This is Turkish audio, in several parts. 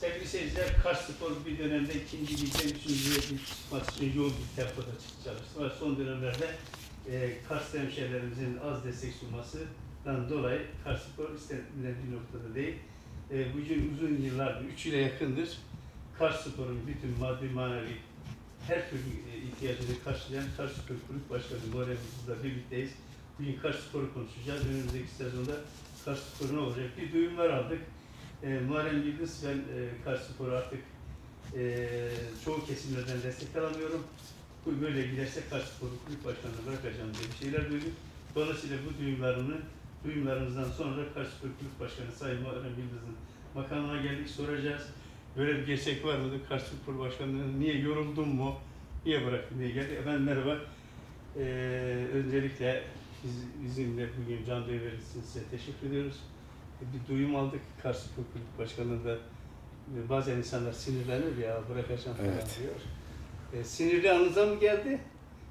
Sevgili seyirciler, Kars Spor bir dönemde ikinci ligde üçüncüye bir maç yoğun bir tempoda çalıştı. Ve son dönemlerde e, Kars hemşehrilerimizin az destek sunmasından dolayı Kars Spor istenilen bir noktada değil. E, bugün uzun yıllardır, üç yıla yakındır Kars Spor'un bütün maddi manevi her türlü e, ihtiyacını karşılayan Kars Spor Kulüp Başkanı Yıldız'la birlikteyiz. Bugün Kars Spor'u konuşacağız. Önümüzdeki sezonda Kars Spor ne olacak? Bir duyumlar aldık. E, Muharrem Yıldız, ben e, Kars Spor'u artık e, çoğu kesimlerden destek alamıyorum. Böyle giderse Kars Spor'u kulüp başkanına bırakacağım diye bir şeyler duyduk. Dolayısıyla bu duyumlarını, duyumlarımızdan sonra Kars Spor Kulüp Başkanı Sayın Muharrem Yıldız'ın makamına geldik soracağız. Böyle bir gerçek var mıdır? Kars Spor Başkanı'nın niye yoruldun mu? Niye bıraktın diye geldi. Efendim merhaba. Ee, öncelikle biz, bizimle bugün can için size teşekkür ediyoruz. Bir duyum aldık. Spor Kulüp Başkanı da e, bazen insanlar sinirlenir ya bırakacağım falan Evet. diyor. E, sinirli anınıza mı geldi?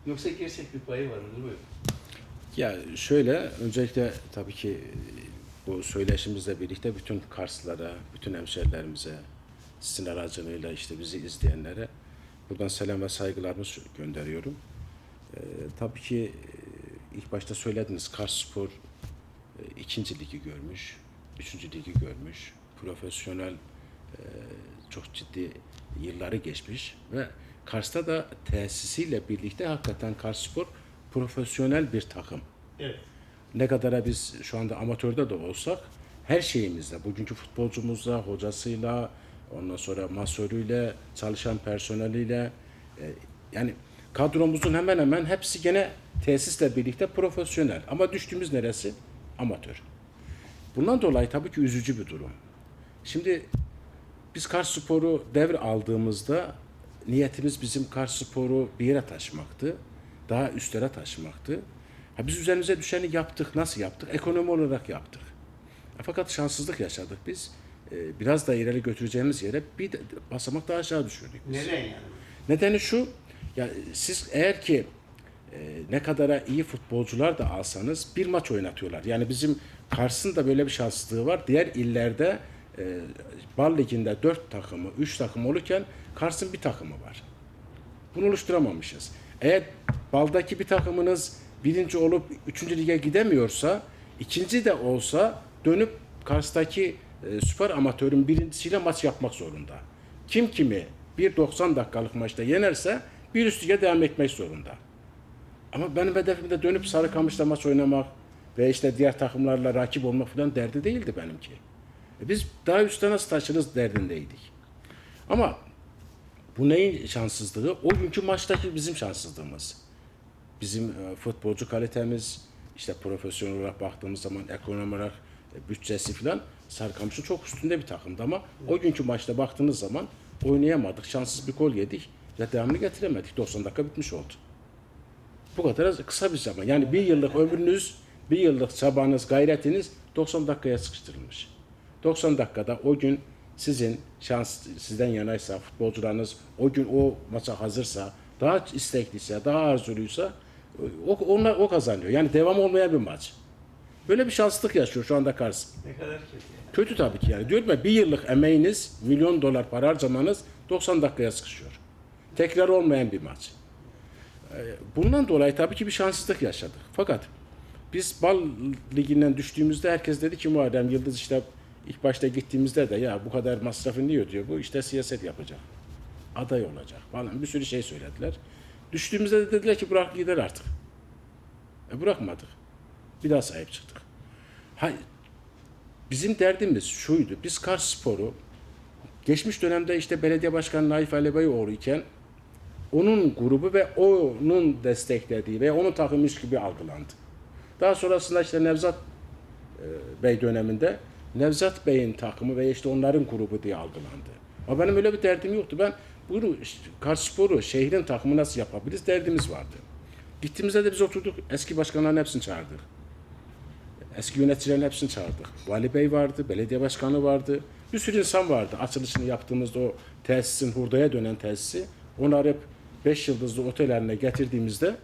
Yoksa gerçek bir payı var mı? Buyurun. Ya şöyle, öncelikle tabii ki bu söyleşimizle birlikte bütün Karslılara, bütün hemşehrilerimize, sizin aracılığıyla işte bizi izleyenlere buradan selam ve saygılarımı gönderiyorum. Ee, tabii ki e, ilk başta söylediniz Kars Spor e, ikinci ligi görmüş, üçüncü ligi görmüş, profesyonel e, çok ciddi yılları geçmiş ve Kars'ta da tesisiyle birlikte hakikaten Kars Spor profesyonel bir takım. Evet. Ne kadara biz şu anda amatörde de olsak her şeyimizle, bugünkü futbolcumuzla, hocasıyla, ondan sonra masörüyle, çalışan personeliyle e, yani kadromuzun hemen hemen hepsi gene tesisle birlikte profesyonel. Ama düştüğümüz neresi? Amatör. Bundan dolayı tabii ki üzücü bir durum. Şimdi biz Kars Spor'u devr aldığımızda niyetimiz bizim Kars Spor'u bir yere taşımaktı. Daha üstlere taşımaktı. Ha biz üzerimize düşeni yaptık. Nasıl yaptık? Ekonomi olarak yaptık. Fakat şanssızlık yaşadık biz. Ee, biraz da ileri götüreceğimiz yere bir basamak daha aşağı düşürdük biz. Neden yani? Nedeni şu, ya siz eğer ki ne kadara iyi futbolcular da alsanız bir maç oynatıyorlar. Yani bizim Kars'ın da böyle bir şanssızlığı var. Diğer illerde e, Bal Ligi'nde dört takımı, üç takım olurken Kars'ın bir takımı var. Bunu oluşturamamışız. Eğer Bal'daki bir takımınız birinci olup üçüncü lige gidemiyorsa, ikinci de olsa dönüp Kars'taki e, süper amatörün birincisiyle maç yapmak zorunda. Kim kimi bir 90 dakikalık maçta yenerse bir üst lige devam etmek zorunda. Ama benim hedefim de dönüp Sarıkamış'ta maç oynamak ve işte diğer takımlarla rakip olmak falan derdi değildi benimki. E biz daha üstte nasıl taşırız derdindeydik. Ama bu neyin şanssızlığı? O günkü maçtaki bizim şanssızlığımız. Bizim e, futbolcu kalitemiz, işte profesyonel olarak baktığımız zaman ekonomi olarak e, bütçesi falan Sarıkamış'ın çok üstünde bir takımdı ama o günkü maçta baktığınız zaman oynayamadık, şanssız bir gol yedik ve devamını getiremedik. 90 dakika bitmiş oldu. Bu kadar kısa bir zaman. Yani bir yıllık ömrünüz, bir yıllık çabanız, gayretiniz 90 dakikaya sıkıştırılmış. 90 dakikada o gün sizin şans sizden yanaysa, futbolcularınız o gün o maça hazırsa, daha istekliyse, daha arzuluysa o, onlar, o kazanıyor. Yani devam olmayan bir maç. Böyle bir şanslık yaşıyor şu anda Kars. Ne kadar kötü. Kötü tabii ki yani. Diyorum ya bir yıllık emeğiniz, milyon dolar para harcamanız 90 dakikaya sıkışıyor. Tekrar olmayan bir maç. Ee, Bundan dolayı tabii ki bir şanssızlık yaşadık. Fakat biz Bal Ligi'nden düştüğümüzde herkes dedi ki Muharrem Yıldız işte ilk başta gittiğimizde de ya bu kadar masrafı niye ödüyor bu işte siyaset yapacak. Aday olacak falan bir sürü şey söylediler. Düştüğümüzde de dediler ki bırak gider artık. E bırakmadık. Bir daha sahip çıktık. Hayır, Bizim derdimiz şuydu. Biz Kars Spor'u geçmiş dönemde işte belediye başkanı Naif Alebayoğlu iken onun grubu ve onun desteklediği ve onun takımıymış gibi algılandı. Daha sonrasında işte Nevzat e, Bey döneminde Nevzat Bey'in takımı ve işte onların grubu diye algılandı. Ama benim öyle bir derdim yoktu. Ben bunu işte Kars Spor'u şehrin takımı nasıl yapabiliriz derdimiz vardı. Gittiğimizde de biz oturduk eski başkanların hepsini çağırdık. Eski yöneticilerin hepsini çağırdık. Vali Bey vardı, belediye başkanı vardı. Bir sürü insan vardı. Açılışını yaptığımızda o tesisin hurdaya dönen tesisi. Onları hep 5 yıldızlı otel haline getirdiğimizde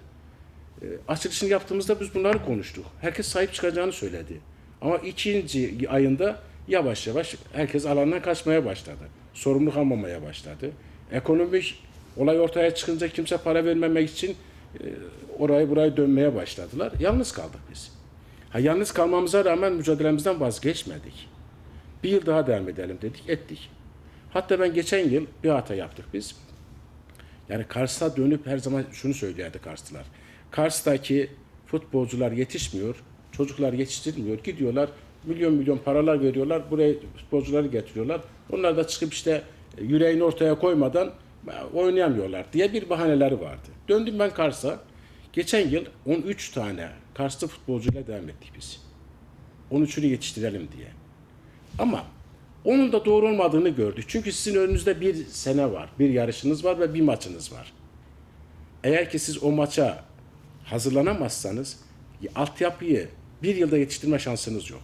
e, açılışını yaptığımızda biz bunları konuştuk. Herkes sahip çıkacağını söyledi. Ama ikinci ayında yavaş yavaş herkes alandan kaçmaya başladı. Sorumluluk almamaya başladı. Ekonomik olay ortaya çıkınca kimse para vermemek için e, orayı burayı dönmeye başladılar. Yalnız kaldık biz. Ha, yalnız kalmamıza rağmen mücadelemizden vazgeçmedik. Bir yıl daha devam edelim dedik, ettik. Hatta ben geçen yıl bir hata yaptık biz. Yani Kars'a dönüp her zaman şunu söylerdi Karslılar. Kars'taki futbolcular yetişmiyor, çocuklar yetiştirilmiyor. Gidiyorlar, milyon milyon paralar veriyorlar, buraya futbolcuları getiriyorlar. Onlar da çıkıp işte yüreğini ortaya koymadan oynayamıyorlar diye bir bahaneleri vardı. Döndüm ben Kars'a. Geçen yıl 13 tane Karslı futbolcuyla devam ettik biz. 13'ünü yetiştirelim diye. Ama onun da doğru olmadığını gördük. Çünkü sizin önünüzde bir sene var, bir yarışınız var ve bir maçınız var. Eğer ki siz o maça hazırlanamazsanız altyapıyı bir yılda yetiştirme şansınız yok.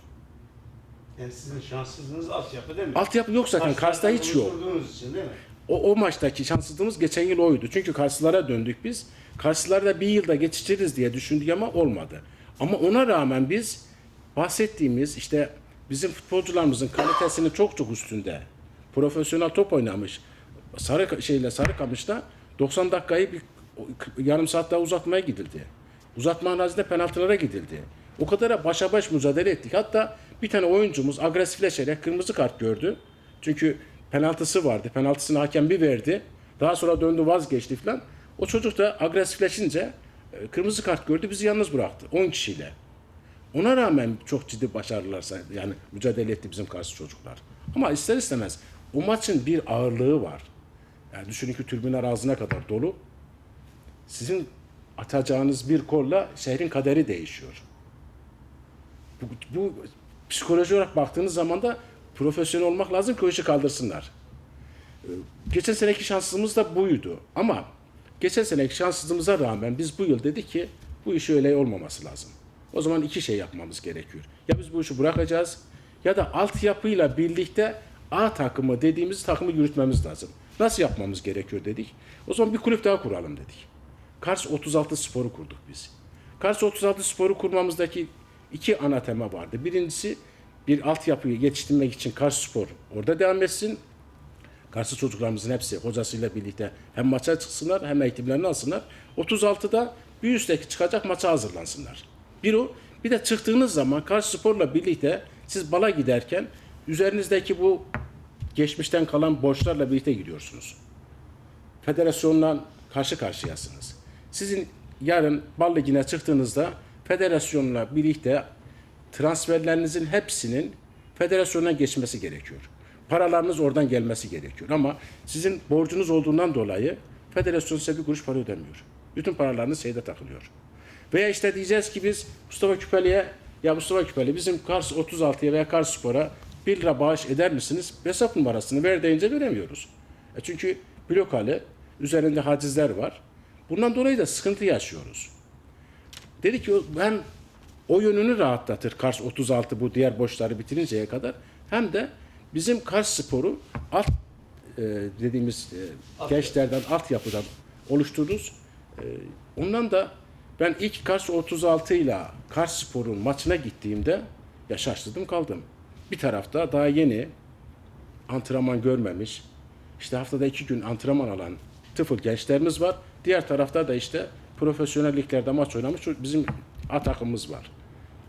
Yani sizin şanssızlığınız altyapı değil mi? Altyapı yok zaten. Kars'ta hiç yok. İçin değil mi? O, o maçtaki şanssızlığımız geçen yıl oydu. Çünkü Karslılara döndük biz. Karslıları da bir yılda geçiştiririz diye düşündük ama olmadı. Ama ona rağmen biz bahsettiğimiz işte bizim futbolcularımızın kalitesinin çok çok üstünde. Profesyonel top oynamış. Sarı şeyle Sarıkamış'ta 90 dakikayı bir yarım saat daha uzatmaya gidildi. Uzatma analizinde penaltılara gidildi. O kadar başa baş mücadele ettik. Hatta bir tane oyuncumuz agresifleşerek kırmızı kart gördü. Çünkü penaltısı vardı. Penaltısını hakem bir verdi. Daha sonra döndü vazgeçti falan. O çocuk da agresifleşince e, kırmızı kart gördü. Bizi yalnız bıraktı. 10 kişiyle. Ona rağmen çok ciddi başarılar yani mücadele etti bizim karşı çocuklar. Ama ister istemez o maçın bir ağırlığı var. Yani düşünün ki tribünler ağzına kadar dolu. Sizin atacağınız bir kolla şehrin kaderi değişiyor. Bu, bu psikoloji olarak baktığınız zaman da profesyonel olmak lazım ki o işi kaldırsınlar. Ee, Geçen seneki şanssızlığımız da buydu. Ama geçen seneki şanssızlığımıza rağmen biz bu yıl dedik ki bu iş öyle olmaması lazım. O zaman iki şey yapmamız gerekiyor. Ya biz bu işi bırakacağız ya da altyapıyla birlikte A takımı dediğimiz takımı yürütmemiz lazım. Nasıl yapmamız gerekiyor dedik. O zaman bir kulüp daha kuralım dedik. Kars 36 Spor'u kurduk biz. Kars 36 Spor'u kurmamızdaki iki ana tema vardı. Birincisi bir altyapıyı yetiştirmek için Kars Spor orada devam etsin. Karslı çocuklarımızın hepsi hocasıyla birlikte hem maça çıksınlar hem eğitimlerini alsınlar. 36'da bir üstteki çıkacak maça hazırlansınlar. Bir o. Bir de çıktığınız zaman Kars Spor'la birlikte siz bala giderken üzerinizdeki bu geçmişten kalan borçlarla birlikte gidiyorsunuz federasyonla karşı karşıyasınız. Sizin yarın bal ligine çıktığınızda federasyonla birlikte transferlerinizin hepsinin federasyona geçmesi gerekiyor. Paralarınız oradan gelmesi gerekiyor. Ama sizin borcunuz olduğundan dolayı federasyon size bir kuruş para ödemiyor. Bütün paralarınız şeyde takılıyor. Veya işte diyeceğiz ki biz Mustafa Küpeli'ye ya Mustafa Küpeli bizim Kars 36'ya veya Kars Spor'a 1 lira bağış eder misiniz? Hesap numarasını ver deyince veremiyoruz. E çünkü blok hali üzerinde hacizler var. Bundan dolayı da sıkıntı yaşıyoruz. Dedi ki hem o yönünü rahatlatır Kars 36 bu diğer borçları bitirinceye kadar hem de bizim Kars Spor'u alt e, dediğimiz e, Alt- gençlerden altyapıdan oluştururuz. E, ondan da ben ilk Kars 36 ile Kars Spor'un maçına gittiğimde ya şaşırdım kaldım. Bir tarafta daha yeni antrenman görmemiş, işte haftada iki gün antrenman alan tıfıl gençlerimiz var. Diğer tarafta da işte profesyonel liglerde maç oynamış bizim A takımımız var.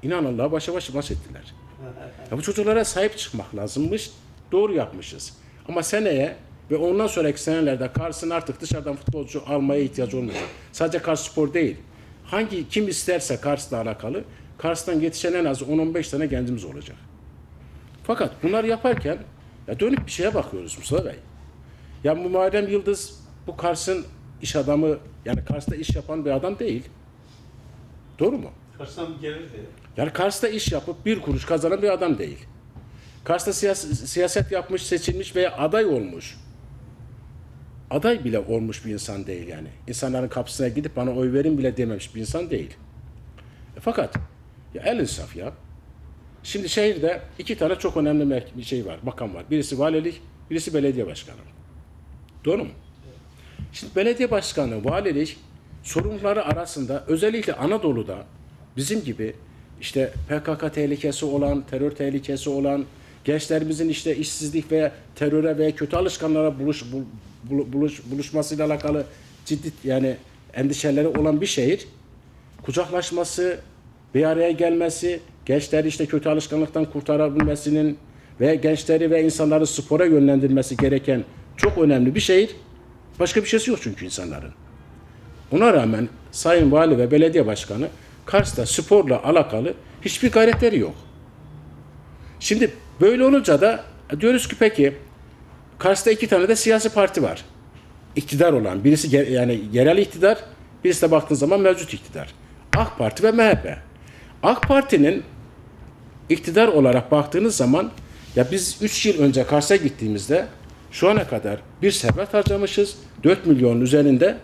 İnan Allah'a başa baş maç ettiler. Ya bu çocuklara sahip çıkmak lazımmış. Doğru yapmışız. Ama seneye ve ondan sonraki senelerde Kars'ın artık dışarıdan futbolcu almaya ihtiyacı olmayacak. Sadece Kars Spor değil. Hangi kim isterse Kars'la alakalı Kars'tan yetişen en az 10-15 tane gencimiz olacak. Fakat bunlar yaparken ya dönüp bir şeye bakıyoruz Mustafa Bey. Ya bu Muharrem Yıldız bu Kars'ın iş adamı yani Kars'ta iş yapan bir adam değil. Doğru mu? Kars'tan gelirdi. Yani Kars'ta iş yapıp bir kuruş kazanan bir adam değil. Kars'ta siyas- siyaset yapmış, seçilmiş veya aday olmuş. Aday bile olmuş bir insan değil yani. İnsanların kapısına gidip bana oy verin bile dememiş bir insan değil. E fakat ya el insaf ya. Şimdi şehirde iki tane çok önemli bir şey var, makam var. Birisi valilik, birisi belediye başkanı. Doğru mu? Şimdi belediye başkanı, valilik sorumluları arasında özellikle Anadolu'da bizim gibi işte PKK tehlikesi olan, terör tehlikesi olan, gençlerimizin işte işsizlik veya teröre veya kötü alışkanlara buluş, bul- bul- buluş, buluşmasıyla alakalı ciddi yani endişeleri olan bir şehir kucaklaşması, bir araya gelmesi, gençleri işte kötü alışkanlıktan kurtarabilmesinin ve gençleri ve insanları spora yönlendirmesi gereken çok önemli bir şehir. Başka bir şeysi yok çünkü insanların. Ona rağmen Sayın Vali ve Belediye Başkanı Kars'ta sporla alakalı hiçbir gayretleri yok. Şimdi böyle olunca da diyoruz ki peki Kars'ta iki tane de siyasi parti var. İktidar olan. Birisi yani yerel iktidar, birisi de baktığın zaman mevcut iktidar. AK Parti ve MHP. AK Parti'nin iktidar olarak baktığınız zaman ya biz 3 yıl önce Kars'a gittiğimizde şu ana kadar bir servet harcamışız. 4 milyonun üzerinde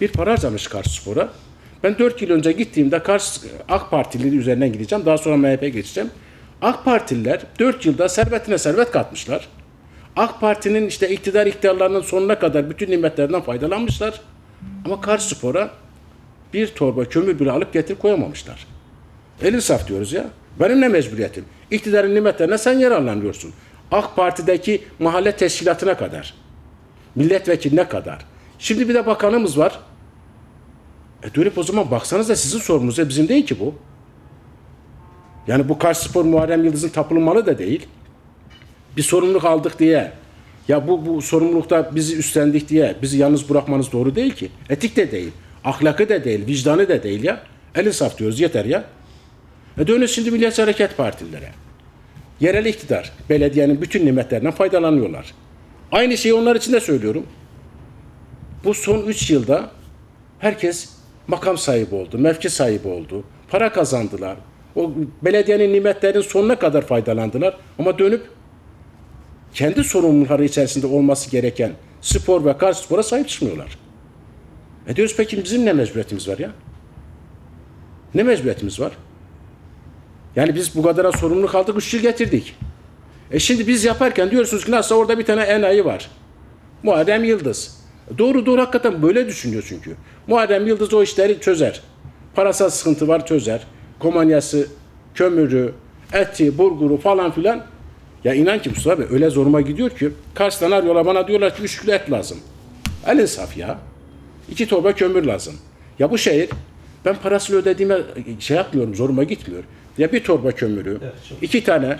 bir para harcamış Kars Spor'a. Ben 4 yıl önce gittiğimde Kars AK Partilileri üzerinden gideceğim. Daha sonra MHP'ye geçeceğim. AK Partililer 4 yılda servetine servet katmışlar. AK Parti'nin işte iktidar iktidarlarının sonuna kadar bütün nimetlerinden faydalanmışlar. Ama Kars Spor'a bir torba kömür bile alıp getirip koyamamışlar. Elin saf diyoruz ya. Benim ne mecburiyetim? İktidarın nimetlerine sen yararlanıyorsun. AK Parti'deki mahalle teşkilatına kadar. Milletvekiline kadar. Şimdi bir de bakanımız var. E dönüp o zaman baksanız da sizin sorunuz ya bizim değil ki bu. Yani bu Kars Spor Muharrem Yıldız'ın tapılmalı da değil. Bir sorumluluk aldık diye ya bu, bu sorumlulukta bizi üstlendik diye bizi yalnız bırakmanız doğru değil ki. Etik de değil. Ahlakı da değil. Vicdanı da değil ya. Elin saf diyoruz yeter ya. E dönüyoruz şimdi Milliyetçi Hareket Partililere. Yerel iktidar, belediyenin bütün nimetlerinden faydalanıyorlar. Aynı şeyi onlar için de söylüyorum. Bu son 3 yılda herkes makam sahibi oldu, mevki sahibi oldu, para kazandılar. O belediyenin nimetlerinin sonuna kadar faydalandılar ama dönüp kendi sorumlulukları içerisinde olması gereken spor ve kar spora sahip çıkmıyorlar. E diyoruz peki bizim ne mecburiyetimiz var ya? Ne mecburiyetimiz var? Yani biz bu kadar sorumluluk aldık, üç yıl getirdik. E şimdi biz yaparken diyorsunuz ki nasıl orada bir tane enayi var. Muharrem Yıldız. Doğru doğru hakikaten böyle düşünüyor çünkü. Muharrem Yıldız o işleri çözer. Parasal sıkıntı var çözer. Komanyası, kömürü, eti, burguru falan filan. Ya inan ki Mustafa Bey öyle zoruma gidiyor ki Kars'tan arıyorlar bana diyorlar ki 3 kilo et lazım. El insaf ya. İki torba kömür lazım. Ya bu şehir ben parasını ödediğime şey yapmıyorum zoruma gitmiyor. Ya bir torba kömürü, Evet, çok. iki tane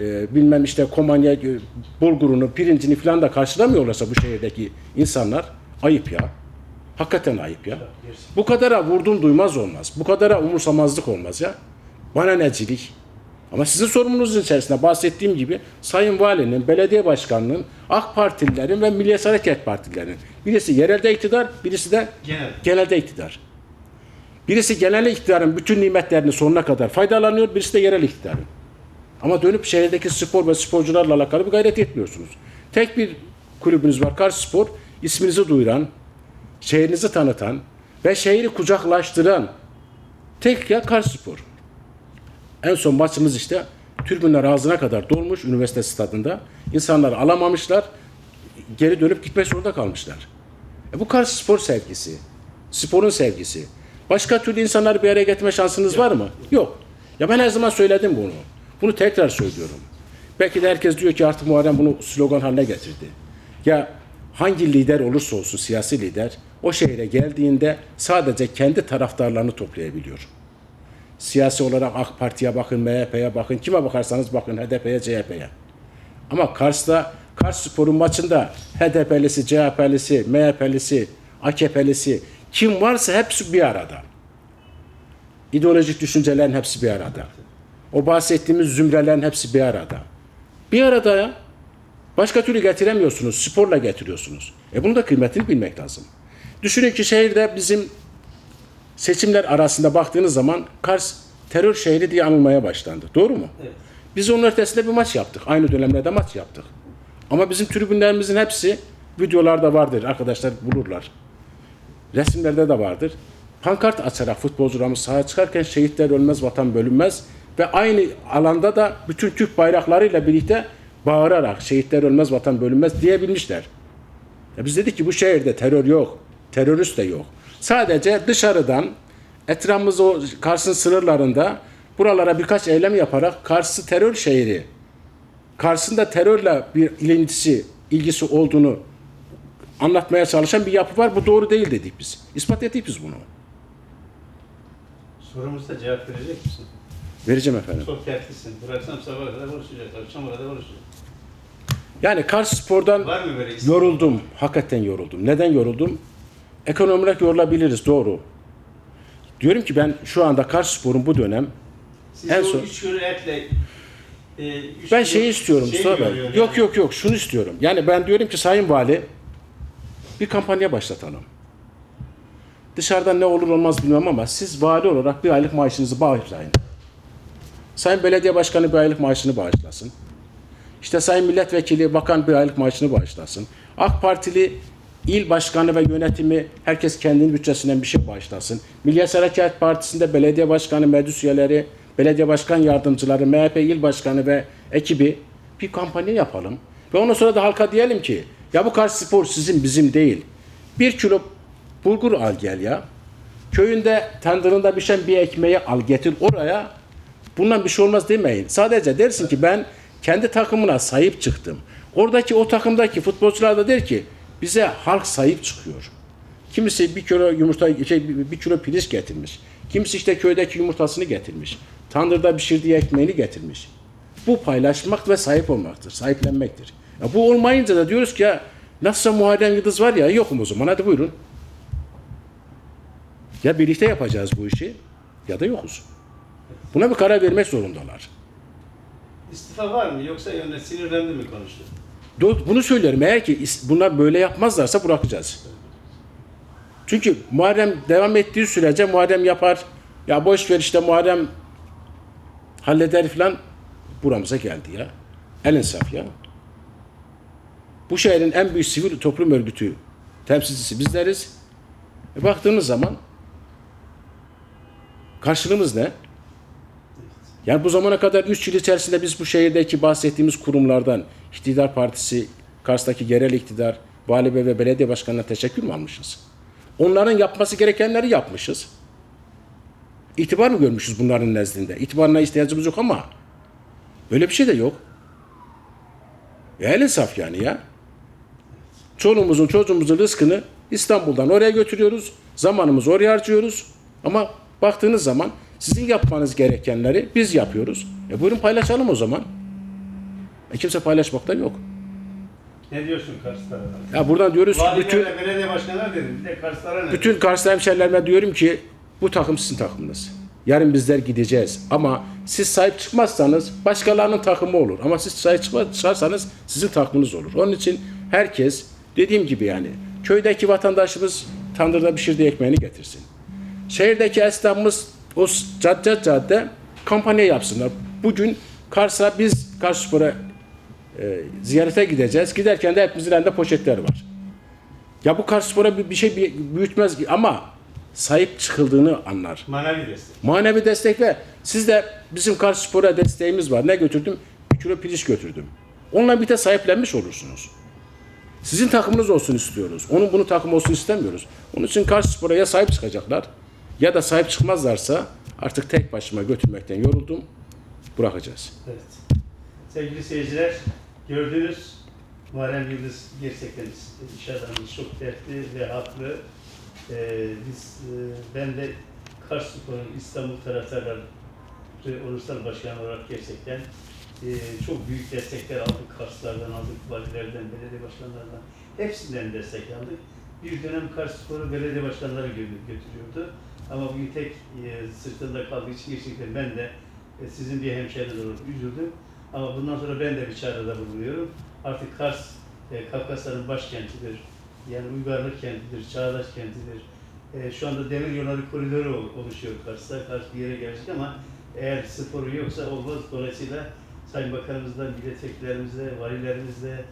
e, bilmem işte komanya e, bulgurunu, pirincini falan da karşılamıyorlarsa bu şehirdeki insanlar ayıp ya. Hakikaten ayıp ya. Bu kadara vurdum duymaz olmaz. Bu kadara umursamazlık olmaz ya. Bana necilik. Ama sizin sorumluluğunuzun içerisinde bahsettiğim gibi Sayın Valinin, Belediye Başkanı'nın, AK Partililerin ve Milliyetçi Hareket Partilerinin. Birisi yerelde iktidar, birisi de Genel. genelde iktidar. Birisi genel iktidarın bütün nimetlerini sonuna kadar faydalanıyor, birisi de yerel iktidarın. Ama dönüp şehirdeki spor ve sporcularla alakalı bir gayret etmiyorsunuz. Tek bir kulübünüz var, Kars Spor. isminizi duyuran, şehrinizi tanıtan ve şehri kucaklaştıran tek yer Kars Spor. En son maçımız işte tribünler ağzına kadar dolmuş üniversite stadında. İnsanları alamamışlar. Geri dönüp gitmek zorunda kalmışlar. E bu Kars spor sevgisi. Sporun sevgisi. Başka türlü insanları bir araya getirme şansınız var mı? Yok. Ya ben her zaman söyledim bunu. Bunu tekrar söylüyorum. Belki de herkes diyor ki artık Muharrem bunu slogan haline getirdi. Ya hangi lider olursa olsun siyasi lider o şehre geldiğinde sadece kendi taraftarlarını toplayabiliyor. Siyasi olarak AK Parti'ye bakın, MHP'ye bakın, kime bakarsanız bakın HDP'ye, CHP'ye. Ama Kars'ta, Kars Spor'un maçında HDP'lisi, CHP'lisi, MHP'lisi, AKP'lisi kim varsa hepsi bir arada. İdeolojik düşüncelerin hepsi bir arada. O bahsettiğimiz zümrelerin hepsi bir arada. Bir arada ya. Başka türlü getiremiyorsunuz. Sporla getiriyorsunuz. E bunun da kıymetini bilmek lazım. Düşünün ki şehirde bizim seçimler arasında baktığınız zaman Kars terör şehri diye anılmaya başlandı. Doğru mu? Evet. Biz onun ötesinde bir maç yaptık. Aynı dönemlerde maç yaptık. Ama bizim tribünlerimizin hepsi videolarda vardır. Arkadaşlar bulurlar. Resimlerde de vardır. Pankart açarak futbolcularımız sahaya çıkarken şehitler ölmez, vatan bölünmez. Ve aynı alanda da bütün Türk bayraklarıyla birlikte bağırarak şehitler ölmez, vatan bölünmez diyebilmişler. Ya biz dedik ki bu şehirde terör yok, terörist de yok. Sadece dışarıdan etrafımız o Kars'ın sınırlarında buralara birkaç eylem yaparak Kars'ı terör şehri karşısında terörle bir ilintisi, ilgisi olduğunu anlatmaya çalışan bir yapı var. Bu doğru değil dedik biz. İspat ettik biz bunu. Sorumuzda cevap verecek misin? Vereceğim efendim. Çok dertlisin. Bıraksam sabaha kadar konuşacağız. Akşama kadar konuşacağız. Yani Kars Spor'dan Var mı böyle isim? yoruldum. Hakikaten yoruldum. Neden yoruldum? Ekonomik olarak yorulabiliriz. Doğru. Diyorum ki ben şu anda Kars Spor'un bu dönem Siz en o son- üç etle e, üç Ben kilo şeyi istiyorum şey Mustafa Bey. görüyor yani. Yok yok yok şunu istiyorum. Yani ben diyorum ki Sayın Vali bir kampanya başlatalım. Dışarıdan ne olur olmaz bilmem ama siz vali olarak bir aylık maaşınızı bağışlayın. Sayın Belediye Başkanı bir aylık maaşını bağışlasın. İşte Sayın Milletvekili, Bakan bir aylık maaşını bağışlasın. AK Partili il başkanı ve yönetimi herkes kendinin bütçesinden bir şey bağışlasın. Milliyetçi Hareket Partisi'nde belediye başkanı, meclis üyeleri, belediye başkan yardımcıları, MHP il başkanı ve ekibi bir kampanya yapalım. Ve ondan sonra da halka diyelim ki ya bu Kars Spor sizin bizim değil. Bir kilo bulgur al gel ya. Köyünde tandırında pişen bir ekmeği al getir oraya. Bundan bir şey olmaz demeyin. Sadece dersin ki ben kendi takımına sahip çıktım. Oradaki o takımdaki futbolcular da der ki bize halk sahip çıkıyor. Kimisi bir kilo yumurta, şey, bir- kilo pirinç getirmiş. Kimisi işte köydeki yumurtasını getirmiş. Tandırda pişirdiği ekmeğini getirmiş. Bu paylaşmak ve sahip olmaktır, sahiplenmektir. Ya bu olmayınca da diyoruz ki ya nasılsa Muharrem Yıldız var ya yokum o zaman hadi buyurun. Ya birlikte yapacağız bu işi ya da yokuz. Buna bir karar vermek zorundalar. İstifa var mı yoksa yönet sinirlendi mi konuştu? Bunu söylerim. Eğer ki bunlar böyle yapmazlarsa bırakacağız. Çünkü Muharrem devam ettiği sürece Muharrem yapar. Ya boş ver işte Muharrem halleder falan buramıza geldi ya. El insaf ya. Bu şehrin en büyük sivil toplum örgütü temsilcisi bizleriz. E baktığımız zaman karşılığımız ne? Yani bu zamana kadar 3 yıl içerisinde biz bu şehirdeki bahsettiğimiz kurumlardan iktidar partisi, Kars'taki yerel iktidar, vali ve belediye başkanına teşekkür mü almışız? Onların yapması gerekenleri yapmışız. İtibar mı görmüşüz bunların nezdinde? İtibarına ihtiyacımız yok ama böyle bir şey de yok. El insaf yani ya. Çoluğumuzun çocuğumuzun rızkını İstanbul'dan oraya götürüyoruz. Zamanımızı oraya harcıyoruz. Ama baktığınız zaman sizin yapmanız gerekenleri biz yapıyoruz. E buyurun paylaşalım o zaman. E kimse paylaşmakta yok. Ne diyorsun Karslara? Ya buradan diyoruz ki bütün belediye başkanlar dedim. Bir de Karslara ne? bütün Karslı hemşerilerime diyorum ki bu takım sizin takımınız. Yarın bizler gideceğiz. Ama siz sahip çıkmazsanız başkalarının takımı olur. Ama siz sahip çıkarsanız sizin takımınız olur. Onun için herkes dediğim gibi yani köydeki vatandaşımız tandırda pişirdiği ekmeğini getirsin. Şehirdeki esnafımız o cadde cadde kampanya yapsınlar. Bugün Kars'a biz Kars Spor'a e, ziyarete gideceğiz. Giderken de hepimizin elinde poşetler var. Ya bu Kars Spor'a bir, bir şey büyütmez ama sahip çıkıldığını anlar. Manevi destek. Manevi destek ve siz de bizim Kars Spor'a desteğimiz var. Ne götürdüm? Bir kilo pirinç götürdüm. Onunla bir de sahiplenmiş olursunuz. Sizin takımınız olsun istiyoruz. Onun bunu takım olsun istemiyoruz. Onun için Kars Spor'a ya sahip çıkacaklar ya da sahip çıkmazlarsa artık tek başıma götürmekten yoruldum. Bırakacağız. Evet. Sevgili seyirciler, gördünüz Muharrem Yıldız gerçekten iş adamı çok dertli ve haklı. Ee, biz, e, ben de Kars Spor'un İstanbul taraftarları ulusal başkanı olarak gerçekten e, çok büyük destekler aldık. Karslardan aldık, valilerden, belediye başkanlarından. Hepsinden destek aldık. Bir dönem Kars Spor'u belediye başkanları gö- götürüyordu. Ama bugün tek e, sırtında kaldığı için gerçekten ben de e, sizin bir hemşehriniz olarak üzüldüm. Ama bundan sonra ben de bir çağrıda bulunuyorum. Artık Kars, e, Kafkasya'nın başkentidir. Yani uygarlık kentidir, çağdaş kentidir. E, şu anda demir yolları koridoru ol- oluşuyor Kars'ta. Kars bir yere gelecek ama eğer sporu yoksa olmaz. Dolayısıyla Sayın Bakanımızla, milletvekillerimizle, valilerimizle,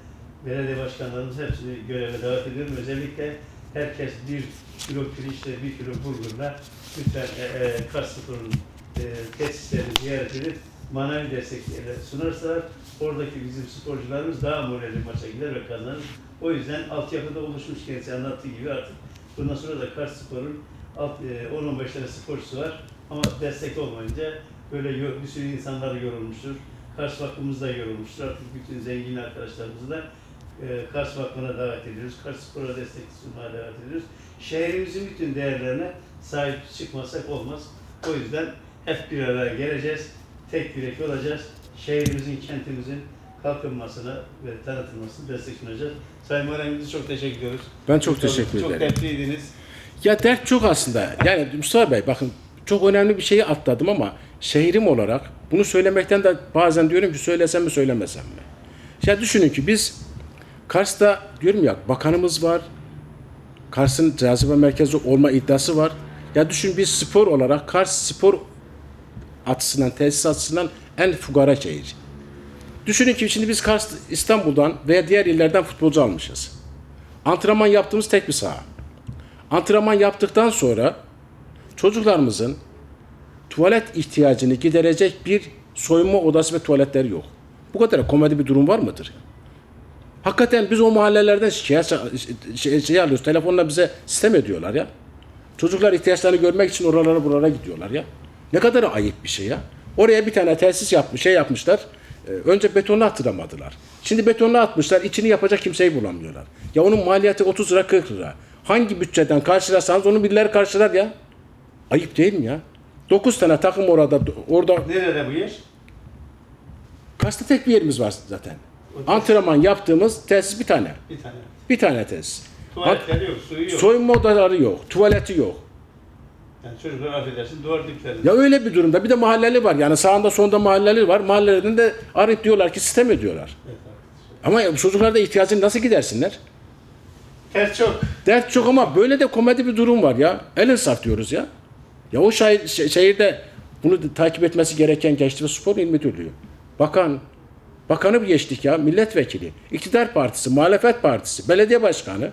belediye başkanlarımız hepsini göreve davet ediyorum. Özellikle herkes bir kilo pirinçle, bir kilo bulgurla lütfen e, e, Spor'un e, tesislerini ziyaret edip manevi destekleri sunarsalar oradaki bizim sporcularımız daha moralli maça gider ve kazanır. O yüzden altyapıda oluşmuş kendisi anlattığı gibi artık bundan sonra da Kars Spor'un e, 10-15 tane sporcusu var ama destek olmayınca böyle bir sürü insanlar yorulmuştur. Kars Vakfımız da yorulmuştur. Artık bütün zengin arkadaşlarımızı da e, Kars Vakfı'na davet ediyoruz. Kars Spor'a destek sunmaya davet ediyoruz. Şehrimizin bütün değerlerine sahip çıkmasak olmaz. O yüzden hep bir araya geleceğiz. Tek yürek olacağız. Şehrimizin, kentimizin kalkınmasına ve tanıtılmasına destek sunacağız. Sayın Valimimize çok teşekkür ediyoruz. Ben çok teşekkür Çok ederim. dertliydiniz. Ya dert çok aslında. Yani Mustafa Bey bakın çok önemli bir şeyi atladım ama şehrim olarak bunu söylemekten de bazen diyorum ki söylesem mi söylemesem mi? Ya düşünün ki biz Kars'ta diyorum ya bakanımız var. Kars'ın cazibe merkezi olma iddiası var. Ya düşün biz spor olarak Kars spor açısından, tesis açısından en fugara şehir. Düşünün ki şimdi biz Kars, İstanbul'dan veya diğer illerden futbolcu almışız. Antrenman yaptığımız tek bir saha. Antrenman yaptıktan sonra çocuklarımızın tuvalet ihtiyacını giderecek bir soyunma odası ve tuvaletleri yok. Bu kadar komedi bir durum var mıdır? Hakikaten biz o mahallelerden şikayet şey, şey alıyoruz. Telefonla bize sistem ediyorlar ya. Çocuklar ihtiyaçlarını görmek için oralara buralara gidiyorlar ya. Ne kadar ayıp bir şey ya. Oraya bir tane tesis yapmış, şey yapmışlar. Ee, önce betonu attıramadılar. Şimdi betonu atmışlar, içini yapacak kimseyi bulamıyorlar. Ya onun maliyeti 30 lira 40 lira. Hangi bütçeden karşılarsanız onu birileri karşılar ya. Ayıp değil mi ya? 9 tane takım orada, orada Nerede bu yer? Kars'ta tek bir yerimiz var zaten. Antrenman yaptığımız tesis bir tane. Bir tane. Bir tane tesis. Tuvaletleri yok, suyu yok. Soyunma odaları yok, tuvaleti yok. Yani çocuklar affedersin duvar diplerinde. Ya öyle bir durumda bir de mahalleli var. Yani sağında sonunda mahalleli var. Mahallelerden de arayıp diyorlar ki sistem ediyorlar. Evet. Ama bu çocuklar da ihtiyacını nasıl gidersinler? Ters çok. Dert çok ama böyle de komedi bir durum var ya. El insaf diyoruz ya. Ya o şehir, şe- şehirde bunu takip etmesi gereken Gençlik ve Spor İl Müdürlüğü. Bakan, bakanı geçtik ya, milletvekili, iktidar partisi, muhalefet partisi, belediye başkanı.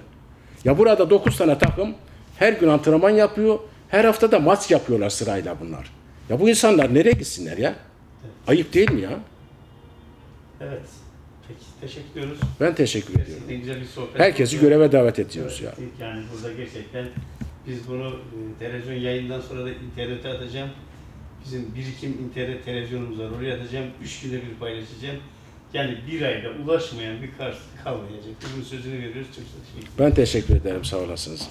Ya burada 9 tane takım her gün antrenman yapıyor, her hafta da maç yapıyorlar sırayla bunlar. Ya bu insanlar nereye gitsinler ya? Ayıp değil mi ya? Evet. Peki teşekkür ediyoruz. Ben teşekkür ediyorum. Güzel bir sohbet. Herkesi oldu. göreve davet ediyoruz ya. Evet, Yani burada gerçekten biz bunu e, televizyon yayından sonra da internete atacağım. Bizim birikim internet televizyonumuz var. Oraya atacağım. Üç günde bir paylaşacağım. Yani bir ayda ulaşmayan bir kars kalmayacak. Bunun sözünü veriyoruz. Çok teşekkür ederim. Ben teşekkür ederim, sağ olasınız.